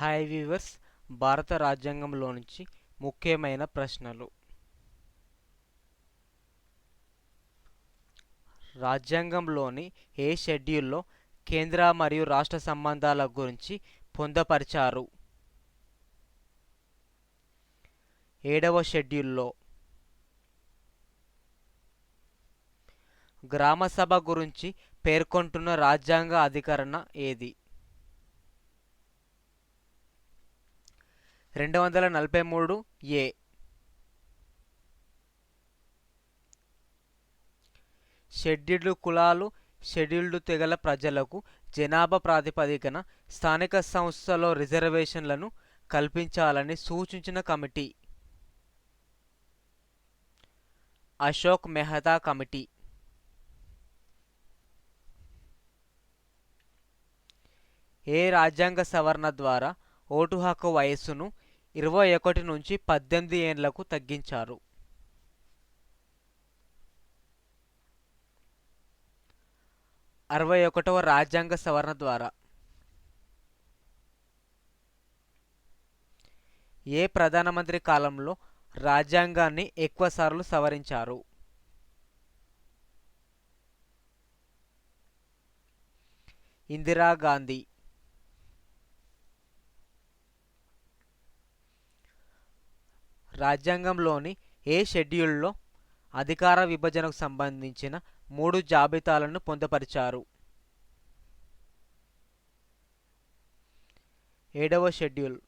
Hi viewers భారత రాజ్యాంగంలో నుంచి ముఖ్యమైన ప్రశ్నలు. రాజ్యాంగంలోని ఏ షెడ్యూల్లో కేంద్ర మరియు రాష్ట్ర సంబంధాల గురించి పొందపరిచారు? ఏడవ షెడ్యూల్లో గ్రామసభ గురించి పేర్కొంటున్న రాజ్యాంగ అధికరణ ఏది? రెండు వందల నలభై మూడు ఏ. షెడ్యూల్డ్ కులాలు షెడ్యూల్డ్ తెగల ప్రజలకు జనాభా ప్రాతిపదికన స్థానిక సంస్థలో రిజర్వేషన్లను కల్పించాలని సూచించిన కమిటీ. అశోక్ మెహతా కమిటీ. ఏ రాజ్యాంగ సవరణ ద్వారా ఓటు హక్కు వయస్సును ఇరవై ఒకటి నుంచి పద్దెనిమిది ఏండ్లకు తగ్గించారు. అరవై ఒకటవ రాజ్యాంగ సవరణ ద్వారా ఏ ప్రధానమంత్రి కాలంలో రాజ్యాంగాన్ని ఎక్కువసార్లు సవరించారు? ఇందిరాగాంధీ. రాజ్యాంగంలోని ఏ షెడ్యూల్లో అధికార విభజనకు సంబంధించిన మూడు జాబితాలను పొందుపరిచారు? ఏడవ షెడ్యూల్.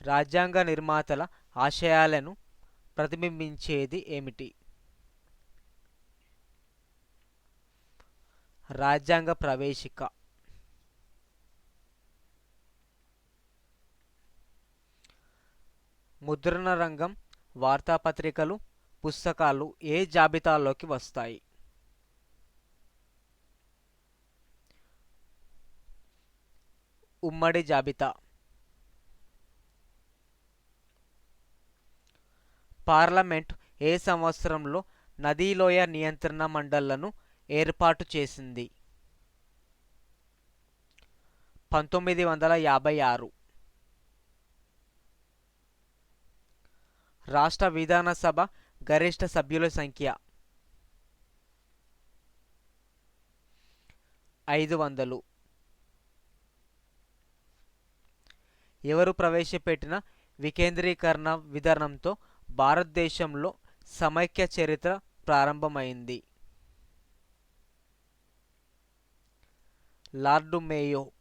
రాజ్యాంగ నిర్మాతల ఆశయాలను ప్రతిబింబించేది ఏమిటి? రాజ్యాంగ ప్రవేశిక. ముద్రణ రంగం వార్తాపత్రికలు పుస్తకాలు ఏ జాబితాలోకి వస్తాయి? ఉమ్మడి జాబితా. పార్లమెంట్ ఏ సంవత్సరంలో నదీలోయ నియంత్రణ మండళ్ళను ఏర్పాటు చేసింది? పంతొమ్మిది వందల యాభై ఆరు. రాష్ట్ర విధానసభ గరిష్ట సభ్యుల సంఖ్య ఐదు వందలు. ఎవరు ప్రవేశపెట్టిన వికేంద్రీకరణ విధానంతో భారతదేశంలో సమైక్య చరిత్ర ప్రారంభమైంది. లార్డు మేయో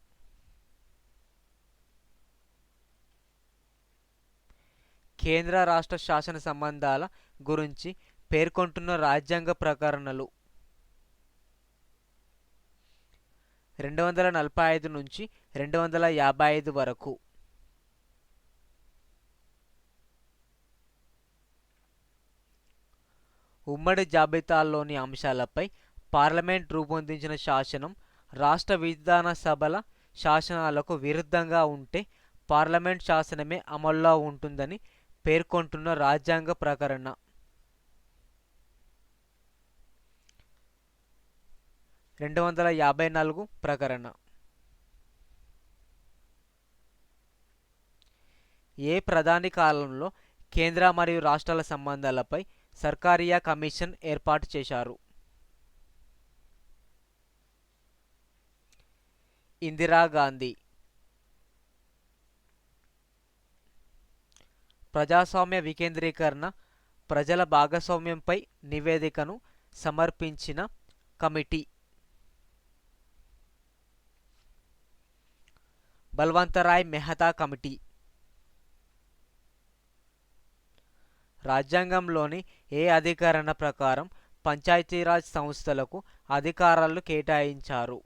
కేంద్ర రాష్ట్ర శాసన సంబంధాల గురించి పేర్కొంటున్న రాజ్యాంగ ప్రకరణలు. రెండు వందల నలభై ఐదు నుంచి రెండు వందల యాభై ఐదు వరకు. ఉమ్మడి జాబితాల్లోని అంశాలపై పార్లమెంట్ రూపొందించిన శాసనం రాష్ట్ర విధాన సభల శాసనాలకు విరుద్ధంగా ఉంటే పార్లమెంట్ శాసనమే అమల్లో ఉంటుందని పేర్కొంటున్న రాజ్యాంగ ప్రకరణ. రెండు వందల యాభై నాలుగు ప్రకరణ. ఏ ప్రధాని కాలంలో కేంద్ర మరియు రాష్ట్రాల సంబంధాలపై సర్కారియా కమిషన్ ఏర్పాటు చేశారు? ఇందిరాగాంధీ. ప్రజాస్వామ్య వికేంద్రీకరణ ప్రజల భాగస్వామ్యంపై నివేదికను సమర్పించిన కమిటీ. బల్వంతరాయ్ మెహతా కమిటీ. రాజ్యాంగంలోని ఏ అధికరణ ప్రకారం పంచాయతీరాజ్ సంస్థలకు అధికారాలు కేటాయించారు?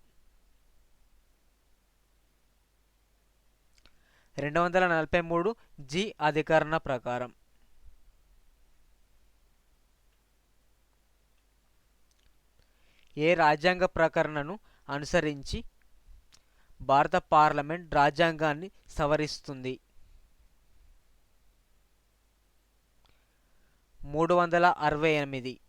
రెండు వందల నలభై మూడు జి అధికరణ ప్రకారం. ఏ రాజ్యాంగ ప్రకరణను అనుసరించి భారత పార్లమెంట్ రాజ్యాంగాన్ని సవరిస్తుంది? మూడు వందల అరవై ఎనిమిది.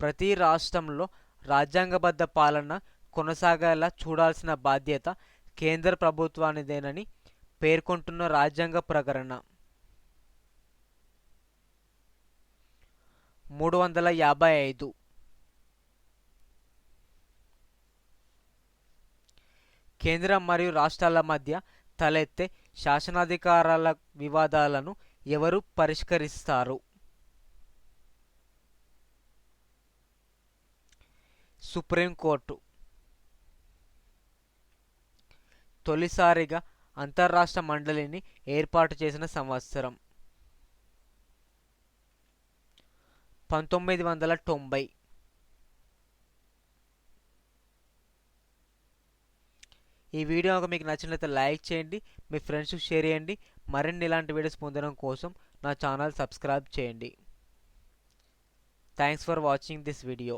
ప్రతి రాష్ట్రంలో రాజ్యాంగబద్ధ పాలన కొనసాగేలా చూడాల్సిన బాధ్యత కేంద్ర ప్రభుత్వానిదేనని పేర్కొంటున్న రాజ్యాంగ ప్రకరణ. మూడు వందల యాభై ఐదు. కేంద్రం మరియు రాష్ట్రాల మధ్య తలెత్తే శాసనాధికారాల వివాదాలను ఎవరు పరిష్కరిస్తారు? సుప్రీంకోర్టు. తొలిసారిగా అంతర్రాష్ట్ర మండలిని ఏర్పాటు చేసిన సంవత్సరం. పంతొమ్మిది వందల తొంభై. ఈ వీడియో కనుక మీకు నచ్చినట్లయితే లైక్ చేయండి మీ ఫ్రెండ్స్కి షేర్ చేయండి మరిన్ని ఇలాంటి వీడియోస్ పొందడం కోసం నా ఛానల్ సబ్స్క్రైబ్ చేయండి. Thanks for watching this video.